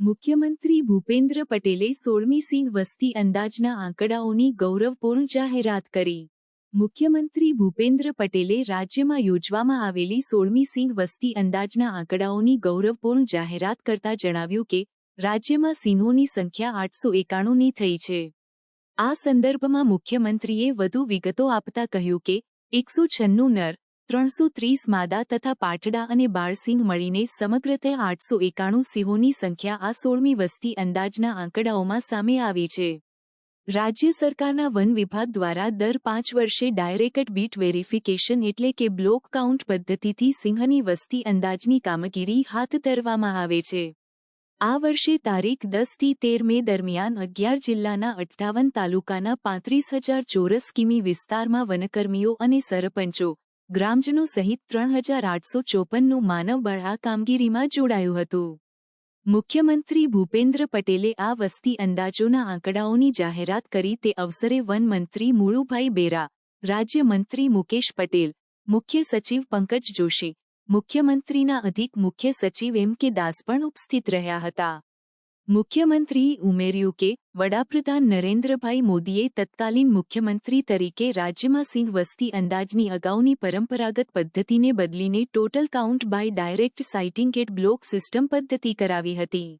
મુખ્યમંત્રી ભૂપેન્દ્ર પટેલે સોળમી સિંહ વસ્તી અંદાજના આંકડાઓની ગૌરવપૂર્ણ જાહેરાત કરી. મુખ્યમંત્રી ભૂપેન્દ્ર પટેલે રાજ્યમાં યોજવામાં આવેલી સોળમી સિંહ વસ્તી અંદાજના આંકડાઓની ગૌરવપૂર્ણ જાહેરાત કરતા જણાવ્યું કે, રાજ્યમાં સિંહોની સંખ્યા આઠસો એકાણુંની થઈ છે. આ સંદર્ભમાં મુખ્યમંત્રીએ વધુ વિગતો આપતા કહ્યું કે, એકસો છન્નું નર ત્રણસો ત્રીસ માદા તથા પાઠડા અને બાળસિંહ મળીને સમગ્રતે આઠસો એકાણું સિંહોની સંખ્યા આ સોળમી વસ્તી અંદાજના આંકડાઓમાં સામે આવી છે. રાજ્ય સરકારના વન વિભાગ દ્વારા દર પાંચ વર્ષે ડાયરેક્ટ બીટ વેરિફિકેશન એટલે કે બ્લોક કાઉન્ટ પદ્ધતિથી સિંહની વસ્તી અંદાજની કામગીરી હાથ ધરવામાં આવે છે. આ વર્ષે તારીખ દસથી તેર મે દરમિયાન અગિયાર જિલ્લાના અઠ્ઠાવન તાલુકાના પાંત્રીસ હજાર ચોરસ કિમી વિસ્તારમાં વનકર્મીઓ અને સરપંચો ગ્રામજનો સહિત ત્રણ હજાર આઠસો ચોપનનું માનવબળ આ કામગીરીમાં જોડાયું હતું. મુખ્યમંત્રી ભૂપેન્દ્ર પટેલે આ વસ્તી અંદાજોના આંકડાઓની જાહેરાત કરી તે અવસરે વનમંત્રી મુળુભાઈ બેરા રાજ્યમંત્રી મુકેશ પટેલ, મુખ્ય સચિવ પંકજ જોશી, મુખ્યમંત્રીના અધિક મુખ્ય સચિવ એમ કે દાસ પણ ઉપસ્થિત રહ્યા હતા. મુખ્યમંત્રીએ ઉમેર્યું કે, વડાપ્રધાન નરેન્દ્રભાઈ મોદીએ તત્કાલીન મુખ્યમંત્રી તરીકે રાજ્યમાં સિંહ વસ્તી અંદાજની અગાઉની પરંપરાગત પદ્ધતિને બદલીને total count by direct sighting at block system પદ્ધતિ કરાવી હતી.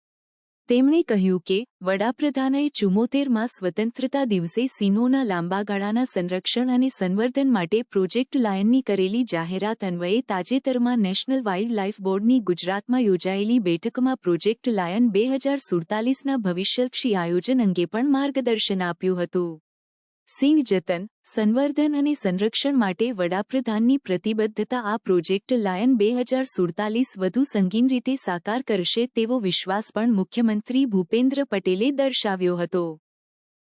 તેમણે કહ્યું કે, વડાપ્રધાનએ ચુમ્મોતેરમાં સ્વતંત્રતા દિવસે સિંહોના લાંબા ગાળાના સંરક્ષણ અને સંવર્ધન માટે પ્રોજેક્ટ લાયનની કરેલી જાહેરાત અન્વયે તાજેતરમાં નેશનલ વાઇલ્ડ લાઇફ બોર્ડની ગુજરાતમાં યોજાયેલી બેઠકમાં પ્રોજેક્ટ લાયન બે હજાર સુડતાલીસના ભવિષ્યલક્ષી આયોજન અંગે પણ માર્ગદર્શન આપ્યું હતું. સિંહ જતન સંવર્ધન અને સંરક્ષણ માટે વડાપ્રધાનની પ્રતિબદ્ધતા આ પ્રોજેક્ટ લાયન બે હજાર સુડતાલીસ વધુ સંગીન રીતે સાકાર કરશે તેવો વિશ્વાસ પણ મુખ્યમંત્રી ભૂપેન્દ્ર પટેલે દર્શાવ્યો હતો.